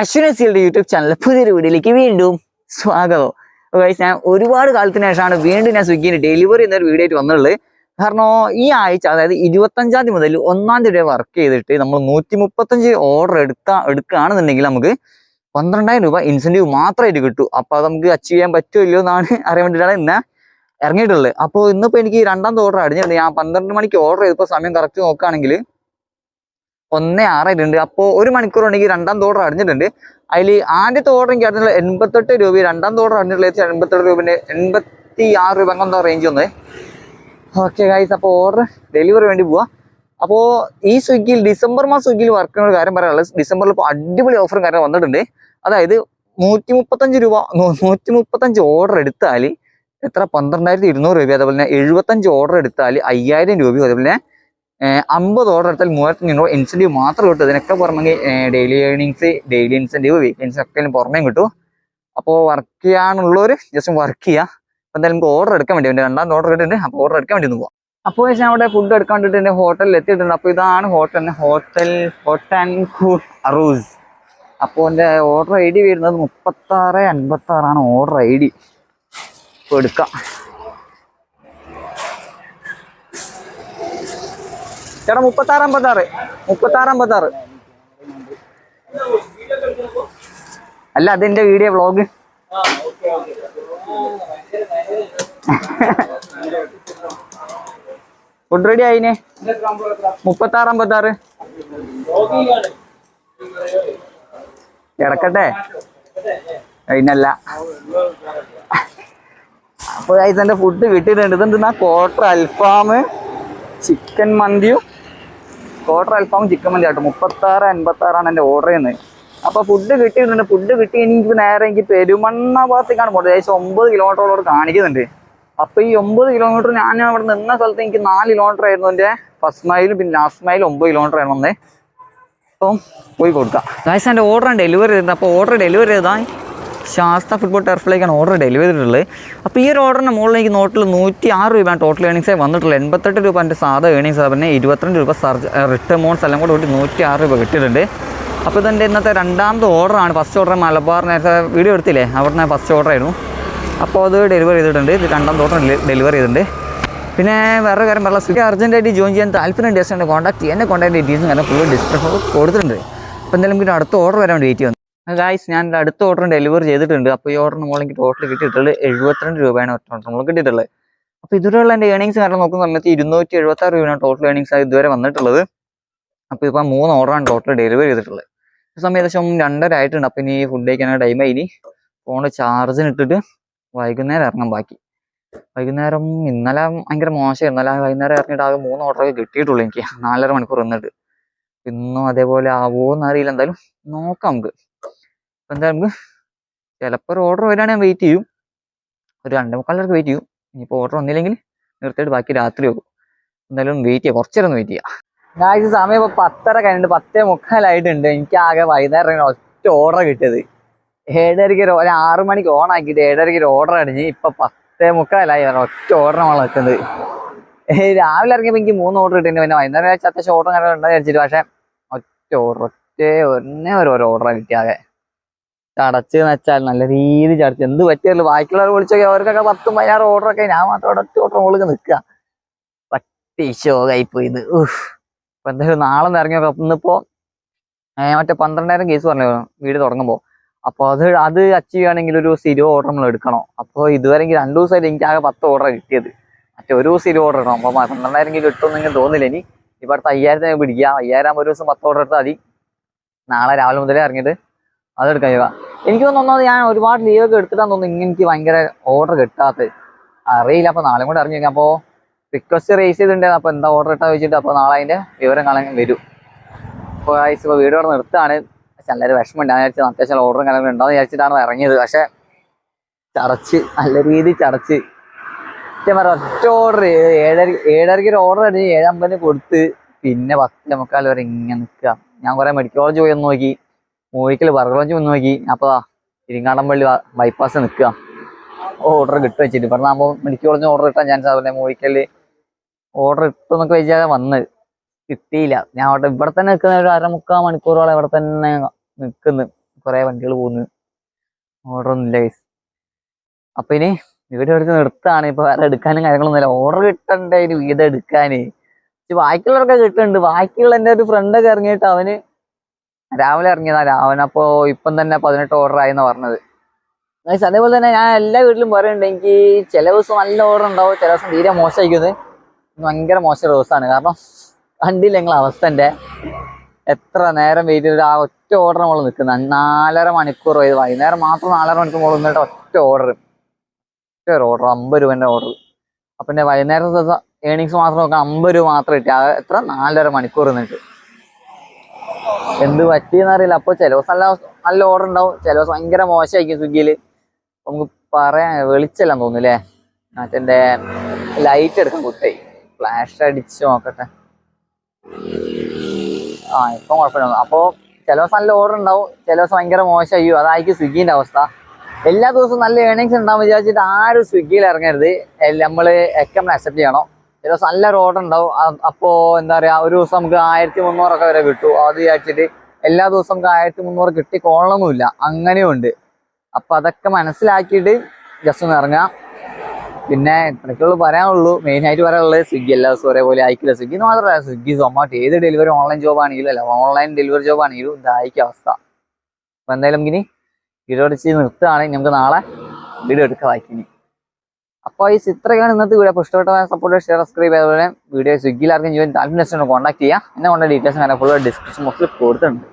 അശ്വിനസിയുടെ YouTube channel പുതിയൊരു വീഡിയോയിലേക്ക് വീണ്ടും സ്വാഗതം. ഗൈസ് ഞാൻ ഒരുപാട് കാലത്തിന് ശേഷമാണ് വീണ്ടും ഞാൻ സ്വിഗ്ഗിന് ഡെലിവറി എന്നൊരു വീഡിയോ ആയിട്ട് വന്നുള്ളത് കാരണം ഈ ആഴ്ച അതായത് ഇരുപത്തഞ്ചാം തീയതി മുതൽ ഒന്നാം തീയതി വരെ വർക്ക് ചെയ്തിട്ട് നമ്മൾ നൂറ്റി മുപ്പത്തഞ്ച് ഓർഡർ എടുത്ത എടുക്കുകയാണെന്നുണ്ടെങ്കിൽ നമുക്ക് പന്ത്രണ്ടായിരം രൂപ ഇൻസെന്റീവ് മാത്രമായിട്ട് കിട്ടും. അപ്പോൾ അത് നമുക്ക് അച്ചീവ് ചെയ്യാൻ പറ്റുമല്ലോ എന്നാണ് അറിയാൻ വേണ്ടിയിട്ടാണ് ഇന്ന് ഇറങ്ങിയിട്ടുള്ളത്. അപ്പോൾ ഇന്നിപ്പോൾ എനിക്ക് രണ്ടാമത്തെ ഓർഡർ അടിഞ്ഞിട്ടുണ്ട്. ഞാൻ പന്ത്രണ്ട് മണിക്ക് ഓർഡർ ചെയ്തപ്പോൾ സമയം കറക്റ്റ് നോക്കുകയാണെങ്കിൽ ഒന്നേ ആറായിട്ടുണ്ട് അപ്പോൾ ഒരു മണിക്കൂർ ഉണ്ടെങ്കിൽ രണ്ടാം ഓർഡർ അടിഞ്ഞിട്ടുണ്ട്. അതിൽ ആദ്യത്തെ ഓർഡർ എനിക്ക് അടിഞ്ഞിട്ടുള്ള എൺപത്തെട്ട് രൂപ രണ്ടാം ഓർഡർ അടിഞ്ഞിട്ടുള്ള എൺപത്തെട്ട് രൂപന്റെ എൺപത്തി ആറ് രൂപ അങ്ങനത്തെ റേഞ്ച് വന്നേ. ഓക്കെ ഗൈസ് അപ്പോൾ ഓർഡർ ഡെലിവറി വേണ്ടി പോവാം. അപ്പോൾ ഈ സ്വിഗ്ഗിയിൽ ഡിസംബർ മാസം സ്വിഗ്ഗിയിൽ വർക്ക് ചെയ്യുന്ന കാര്യം പറയാനുള്ളത് ഡിസംബറിൽ ഇപ്പോൾ അടിപൊളി ഓഫറും കാര്യം വന്നിട്ടുണ്ട്. അതായത് നൂറ്റി മുപ്പത്തഞ്ച് രൂപ നൂറ്റി മുപ്പത്തഞ്ച് ഓർഡർ എടുത്താൽ എത്ര? പന്ത്രണ്ടായിരത്തി ഇരുന്നൂറ് രൂപ. അതുപോലെ തന്നെ എഴുപത്തഞ്ച് ഓർഡർ എടുത്താൽ അയ്യായിരം രൂപയും അതുപോലെ തന്നെ അമ്പത് ഓർഡർ എടുത്താൽ മൂവായിരത്തി അഞ്ഞൂറ് ഇൻസെന്റീവ് മാത്രം കിട്ടും. ഇതിനൊക്കെ പുറമെങ്കിൽ daily earnings daily incentive weekends ഒക്കെ ഇതിന് പുറമേ കിട്ടും. അപ്പോൾ വർക്ക് ചെയ്യാനുള്ളവർ ജസ്റ്റ് വർക്ക് ചെയ്യുക. അപ്പോൾ എന്തായാലും നമുക്ക് ഓർഡർ എടുക്കാൻ വേണ്ടി ഉണ്ട് രണ്ടാമത്തെ ഓർഡർ എടുത്തിട്ടുണ്ട്. അപ്പോൾ ഓർഡർ എടുക്കാൻ വേണ്ടി ഒന്ന് അപ്പോൾ ഞാൻ അവിടെ ഫുഡ് എടുക്കാൻ വേണ്ടിയിട്ട് എന്റെ ഹോട്ടലിൽ എത്തിയിട്ടുണ്ട്. അപ്പോൾ ഇതാണ് hotel hotel hot and food അറൂസ് അപ്പോൾ എന്റെ ഓർഡർ ഐ ഡി വരുന്നത് മുപ്പത്താറ് അൻപത്താറാണ്. Order I D. ഇപ്പോൾ എടുക്കാം. ചേട്ടാ മുപ്പത്താറ് അമ്പത്താറ്. മുപ്പത്താറ് അമ്പത്താറ്. അല്ല അതെന്റെ വീഡിയോ വ്ളോഗ്. ഫുഡ് റെഡി ആയിനെ? മുപ്പത്താറ് അമ്പത്താറ്. കിടക്കട്ടെ അതിനല്ല. അപ്പൊ ഗൈസ് എന്റെ ഫുഡ് കിട്ടിയിട്ടുണ്ട്. ഇതെന്താ ക്വാർട്ടർ അൽഫാം ചിക്കൻ മന്തിയും ക്വാർട്ടർ അൽഫാം ചിക്കൻ മന്തി ആട്ടോ മുപ്പത്താറ് അൻപത്താറാണ് എന്റെ ഓർഡർ ചെയ്യുന്നത്. അപ്പൊ ഫുഡ് കിട്ടിയിട്ടുണ്ട്. ഫുഡ് കിട്ടി എനിക്ക് നേരെ എനിക്ക് പെരുമണ്ണ ഭാഗത്തേക്കാണ് പോകുന്നത് ഏകദേശം ഒമ്പത് കിലോമീറ്ററോളം കാണിക്കുന്നുണ്ട്. അപ്പൊ ഈ ഒമ്പത് കിലോമീറ്റർ ഞാൻ അവിടെ നിന്ന സ്ഥലത്ത് എനിക്ക് നാല് കിലോമീറ്റർ ആയിരുന്നു എന്റെ ഫസ്റ്റ് മൈലും പിന്നെ ലാസ്റ്റ് മൈലും ഒമ്പത് കിലോമീറ്റർ ആയിരുന്നു അപ്പം പോയി കൊടുക്കാം. ഗായ്സ് എന്റെ ഓർഡർ ഡെലിവറി ചെയ്തത് അപ്പോൾ ഓർഡർ ഡെലിവറി ചെയ്താൽ ശാസ്ത്ര ഫുട്ബോൾ ടെർഫിലേക്കാണ് ഓർഡർ ഡെലിവറി ചെയ്തിട്ടുള്ളത്. അപ്പോൾ ഈ ഒരു ഓർഡറിന്റെ മുകളിലേക്ക് നോട്ടിൽ നൂറ്റി ആറ് രൂപയാണ് ടോട്ടൽ ഏണിങ്സേ വന്നിട്ടുള്ളത്. എൺപത്തെട്ട് രൂപ എന്റെ സാധാ ഏണിങ്സ് പിന്നെ ഇരുപത്തിരണ്ട് രൂപ സർജ് റിട്ടേൺ മോൺസ് എല്ലാം കൂടെ കൂട്ടി നൂറ്റി ആറ് രൂപ കിട്ടിയിട്ടുണ്ട്. അപ്പോൾ ഇതെന്റെ ഇന്നത്തെ രണ്ടാമത്തെ ഓർഡറാണ് ഫസ്റ്റ് ഓർഡർ മലബാർ നേരത്തെ വീഡിയോ എടുത്തില്ലേ? അവിടെ നിന്ന് ഫസ്റ്റ് ഓർഡർ ആയിരുന്നു. അപ്പോൾ അത് ഡെലിവറി ചെയ്തിട്ടുണ്ട്. ഇത് രണ്ടാം ഓർഡർ ഡെലിവറി ചെയ്തിട്ടുണ്ട്. പിന്നെ വേറെ കാര്യം പറയാം സ്വിഗ്ഗി അർജന്റായിട്ട് ജോയിൻ ചെയ്യാൻ താല്പര്യം ഡേഴ്സിനെ കോൺടാക്ട് ചെയ്യാൻ കോൺടാക്ട് ഡീറ്റെയിൽസും കാരണം ഫുൾ ഡിസ്ക്രിപ്ഷൻ കൊടുത്തിട്ടുണ്ട്. അപ്പോൾ എന്തായാലും പിന്നെ അടുത്ത ഓർഡർ വരാൻ വെയിറ്റ് ചെയ്യുന്നു ഗായ്സ് ഞാൻ അടുത്ത ഓർഡർ ഡെലിവറി ചെയ്തിട്ടുണ്ട്. അപ്പോൾ ഈ ഓർഡറിന് മുകളിൽ എനിക്ക് ടോട്ടൽ കിട്ടിയിട്ടുള്ളത് എഴുപത്തിരണ്ട് രൂപയാണ് ഒറ്റ ഓർഡർ നമ്മൾ കിട്ടിയിട്ടുള്ളത്. അപ്പോൾ ഇതുവരെയുള്ള എന്റെ ഏണിങ്സ് കാരണം നോക്കുന്ന സമയത്ത് ഇരുന്നൂറ്റി എഴുപത്താറ് രൂപയാണ് ടോട്ടൽ ഏണിങ്സ് ആയി ഇതുവരെ വന്നിട്ടുള്ളത്. അപ്പോൾ ഇപ്പോൾ മൂന്ന് ഓർഡറാണ് ടോട്ടൽ ഡെലിവറി ചെയ്തിട്ടുള്ളത്. സമയം ഏകദേശം രണ്ടര ആയിട്ടുണ്ട്. അപ്പോൾ ഇനി ഫുഡ് കഴിക്കാനുള്ള ടൈം ഇനി ഫോൺ ചാർജിന് ഇട്ടിട്ട് വൈകുന്നേരം ഇറങ്ങാൻ ബാക്കി. വൈകുന്നേരം ഇന്നലെ ഭയങ്കര മോശം. ഇന്നലെ വൈകുന്നേരം ഇറങ്ങിയിട്ട് ആകെ മൂന്ന് ഓർഡറൊക്കെ കിട്ടിയിട്ടുള്ളൂ എനിക്ക്. നാലര മണിക്കൂർ നിന്നിട്ട്. ഇന്നും അതേപോലെ ആവുമോ എന്നറിയില്ല എന്തായാലും നോക്കാം നമുക്ക്. അപ്പൊ എന്തായാലും നമുക്ക് ചിലപ്പോൾ ഓർഡർ വരികയാണെങ്കിൽ ഞാൻ വെയിറ്റ് ചെയ്യും. ഒരു രണ്ടേ മുക്കാലൊക്കെ വെയിറ്റ് ചെയ്യും. ഇനിയിപ്പോൾ ഓർഡർ വന്നില്ലെങ്കിൽ നിർത്തിയിട്ട് ബാക്കി രാത്രി പോകും എന്തായാലും വെയിറ്റ് ചെയ്യാം. കുറച്ചു നേരം വെയിറ്റ് ചെയ്യാം. ഗായ്സ് സമയം ഇപ്പോൾ പത്തര കഴിഞ്ഞിട്ട് പത്തേ മുക്കാലായിട്ടുണ്ട് എനിക്ക് ആകെ വൈകുന്നേരം ഒറ്റ ഓർഡർ കിട്ടിയത്. ഏഴരയ്ക്ക് ഒരു ആറ് മണിക്ക് ഓൺ ആക്കിയിട്ട് ഏഴരയ്ക്ക് ഒരു ഓർഡർ അടിഞ്ഞ് ഇപ്പം പത്തേ മുക്കാലായി. ഒറ്റ ഓർഡർ നമ്മൾ വെക്കുന്നത്. രാവിലെ ഇറങ്ങിയപ്പോൾ എനിക്ക് മൂന്ന് ഓർഡർ കിട്ടിയിട്ടുണ്ട്. പിന്നെ വൈകുന്നേരം അത്യാവശ്യം ഓർഡർ കാര്യങ്ങളുണ്ടെന്ന് വിചാരിച്ചിട്ട്. പക്ഷേ ഒറ്റ ഓർഡർ ഒറ്റ ഒന്നേ ഒരു ഓർഡറാണ് ഓർഡർ കിട്ടിയാകെ ചടച്ച് വെച്ചാൽ നല്ല രീതി ചടച്ച്. എന്ത് പറ്റിയല്ലോ ബാക്കിയുള്ളവർ വിളിച്ചൊക്കെ അവർക്കൊക്കെ പത്തും പതിനാറ് ഓർഡറൊക്കെ ഞാൻ മാത്രം ഒരൊറ്റ ഓർഡർ മുകളിൽ നിൽക്കുക. പട്ടി ശോകായി ഇത്. അപ്പൊ എന്തായാലും നാളെ ഇറങ്ങി നോക്കാം. ഇന്നിപ്പോ മറ്റേ പന്ത്രണ്ടായിരം കേസ് പറഞ്ഞു വീട് തുടങ്ങുമ്പോൾ അപ്പോൾ അത് അത് അച്ചീവ് ചെയ്യുകയാണെങ്കിൽ ഒരു സ്ഥിരം ഓർഡർ നമ്മൾ എടുക്കണം. അപ്പോൾ ഇതുവരെ രണ്ട് ദിവസമായിട്ട് എനിക്ക് ആകെ പത്ത് ഓർഡർ കിട്ടിയത്. മറ്റേ ഒരു സ്ഥിരം ഓർഡർ ഇടണം. അപ്പോൾ പന്ത്രണ്ടായിരം കിട്ടുമെന്ന് എനിക്ക് തോന്നില്ല ഇനി ഇപ്പൊ അടുത്ത അയ്യായിരത്തിന് പിടിക്കുക. അയ്യായിരം ഒരു ദിവസം പത്ത് ഓർഡർ എടുത്താൽ മതി. നാളെ രാവിലെ മുതലേ ഇറങ്ങിയിട്ട് അതെടുക്കാൻ ചെയ്യുക എനിക്ക് തോന്നുന്നത് ഞാൻ ഒരുപാട് ലീവ് ഒക്കെ എടുത്തിട്ടാന്ന് തോന്നുന്നു ഇങ്ങനെ എനിക്ക് ഭയങ്കര ഓർഡർ കിട്ടാത്തത്. അറിയില്ല അപ്പോൾ നാളെ കൂടെ അറിഞ്ഞു അപ്പോൾ റിക്വസ്റ്റ് റേസ് ചെയ്തിട്ടുണ്ടായിരുന്നു അപ്പോൾ എന്താ ഓർഡർ ഇട്ടാ വെച്ചിട്ട് അപ്പോൾ നാളെ അതിന്റെ വിവരം കാണാൻ വരും. അപ്പോൾ ഗൈസ് ഇപ്പോൾ വീട് അവിടെ നിർത്താണ് നല്ലൊരു വിഷമമുണ്ട്. ഞാൻ വിചാരിച്ചത് അത്യാവശ്യം ഓർഡറും കാര്യങ്ങളും ഉണ്ടാവും വിചാരിച്ചിട്ടാണ് ഇറങ്ങിയത്. പക്ഷെ ചടച്ച് നല്ല രീതിയിൽ ചടച്ച്. സത്യം പറഞ്ഞ ഒറ്റ ഓർഡർ ഏഴര ഏഴരയ്ക്ക് ഒരു ഓർഡർ അടിച്ച് ഏഴമ്പതിന് കൊടുത്ത്. പിന്നെ പത്തേ മുക്കാൽ വരെ ഇങ്ങനെ നിൽക്കുക. ഞാൻ കുറേ മെഡിക്കൽ കോളേജ് പോയി നോക്കി. മൂഴിക്കൽ ബർഗർ വന്ന് നോക്കി. അപ്പോൾ ഇരിങ്ങാടമ്പള്ളി ബൈപ്പാസ് നിൽക്കുക. ഓർഡർ കിട്ടും വെച്ചിട്ട്. പറഞ്ഞാകുമ്പോൾ മെഡിക്കൽ കോളേജ് ഓർഡർ കിട്ടാൻ ചാൻസ് ആവില്ല മൂവിക്കൽ ഓർഡർ ഇട്ടെന്നൊക്കെ വെച്ചാൽ വന്നത് കിട്ടിയില്ല. ഞാൻ അവിടെ ഇവിടെ തന്നെ നിൽക്കുന്ന ഒരു അരമുക്കാൽ മണിക്കൂറോളം ഇവിടെ തന്നെ നിൽക്കുന്നു. കുറേ വണ്ടികൾ പോകുന്നു ഓർഡർ ഒന്നുമില്ല ഗൈസ് അപ്പൊ ഇനി ഇവിടെ എടുത്ത് നിർത്താണ് ഇപ്പൊ വേറെ എടുക്കാനും കാര്യങ്ങളൊന്നുമില്ല ഓർഡർ കിട്ടണ്ടേ ഇനി വീട് എടുക്കാന്. പക്ഷെ ബാക്കിയുള്ളവരൊക്കെ കിട്ടുന്നുണ്ട്. ബാക്കിയുള്ള എന്റെ ഒരു ഫ്രണ്ടൊക്കെ ഇറങ്ങിയിട്ട് അവന് രാവിലെ ഇറങ്ങിയതാ. അപ്പോ ഇപ്പം തന്നെ പതിനെട്ട് ഓർഡർ ആയിന്നാ പറഞ്ഞത്. അതേപോലെ തന്നെ ഞാൻ എല്ലാ വീട്ടിലും പറയുന്നുണ്ട്. എനിക്ക് ചില ദിവസം നല്ല ഓർഡർ ഉണ്ടാവും ചില ദിവസം തീരെ മോശമായിരിക്കുന്നത് ഭയങ്കര മോശം ദിവസമാണ്. കാരണം കണ്ടില്ല ഞങ്ങൾ അവസ്ഥ എന്റെ? എത്ര നേരം വെയിറ്റ് ചെയ്തിട്ട് ആ ഒറ്റ ഓർഡർ നമ്മൾ നിൽക്കുന്നത് നാലര മണിക്കൂർ ഇത് വൈകുന്നേരം മാത്രം നാലര മണിക്കൂർ നമ്മൾ നിന്നിട്ട് ഒറ്റ ഓർഡർ ഒറ്റ ഒരു ഓർഡർ അമ്പത് രൂപേന്റെ ഓർഡർ അപ്പം എന്റെ വൈകുന്നേരം ദിവസം ഏണിങ്സ് മാത്രം നോക്കാം അമ്പത് രൂപ മാത്രം കിട്ടി. എത്ര? നാലര മണിക്കൂർ നിന്നിട്ട്. എന്ത് പറ്റിയെന്ന് അറിയില്ല അപ്പോൾ ചില ദിവസം നല്ല നല്ല ഓർഡർ ഉണ്ടാവും. ചില ദിവസം ഭയങ്കര മോശമായിരിക്കും സ്വിഗ്ഗിയിൽ. നമുക്ക് പറയാൻ വെളിച്ചെല്ലാം തോന്നുന്നില്ലേ മറ്റേ ലൈറ്റ് എടുക്കാൻ കുത്തായി ഫ്ലാഷ് അടിച്ച് നോക്കട്ടെ. ആ ഇപ്പം കുഴപ്പമില്ല. അപ്പോൾ ചില ദിവസം നല്ല ഓർഡർ ഉണ്ടാവും. ചില ദിവസം ഭയങ്കര മോശമായിരിക്കും അതായിരിക്കും സ്വിഗ്ഗിന്റെ അവസ്ഥ. എല്ലാ ദിവസവും നല്ല ഏണിങ്സ് ഉണ്ടാവും വിചാരിച്ചിട്ട് ആരും സ്വിഗ്ഗിയിൽ ഇറങ്ങരുത്. നമ്മൾ എക്കം അക്സെപ്റ്റ് ചെയ്യണം. ചില നല്ല ഓർഡർ ഉണ്ടാവും. അ- അപ്പോ എന്താ പറയാ ഒരു ദിവസം നമുക്ക് ആയിരത്തി മുന്നൂറൊക്കെ വരെ കിട്ടും. അത് വിചാരിച്ചിട്ട് എല്ലാ ദിവസവും നമുക്ക് ആയിരത്തി മുന്നൂറ് കിട്ടി അങ്ങനെയും ഉണ്ട്. അപ്പൊ അതൊക്കെ മനസ്സിലാക്കിയിട്ട് ജസ്റ്റ് ഒന്ന് ഇറങ്ങാം. പിന്നെ ഇത്രയ്ക്കുള്ളൂ പറയാനുള്ളൂ. മെയിൻ ആയിട്ട് പറയാനുള്ളത് സ്വിഗ്ഗി. എല്ലാ ദിവസവും ഒരേപോലെ അയക്കില്ല സ്വിഗ്ഗി എന്ന് മാത്രമല്ല സ്വിഗ്ഗി സൊമാറ്റോ ഏത് ഡെലിവറി ഓൺലൈൻ ജോബ് ആണെങ്കിലും അല്ല ഓൺലൈൻ ഡെലിവറി ജോബ് ആണെങ്കിലും ഇതായിരിക്കും അവസ്ഥ. അപ്പൊ എന്തായാലും ഇനി വീഡിയോ അടിച്ച് നിർത്തുകയാണെങ്കിൽ നമുക്ക് നാളെ വീഡിയോ എടുക്കാം വായിക്കിനി അപ്പോൾ ഈ ചിത്രയാണ് ഇന്നത്തെ വീഡിയോ അപ്പോൾ ഇഷ്ടപ്പെട്ട സപ്പോർട്ട് ഷെയർ സബ്സ്ക്രൈബ് അതുപോലെ വീഡിയോ സ്വിഗ്ഗിയിൽ ആർക്കും ചെയ്യാൻ താല്പര്യം കോൺടാക്ട് ചെയ്യാം. എന്നെ കൊണ്ട ഡീറ്റെയിൽസ് ഞാൻ ഫുൾ ഡിസ്ക്രിപ്ഷൻ ബോക്സിൽ കൊടുത്തിട്ടുണ്ട്.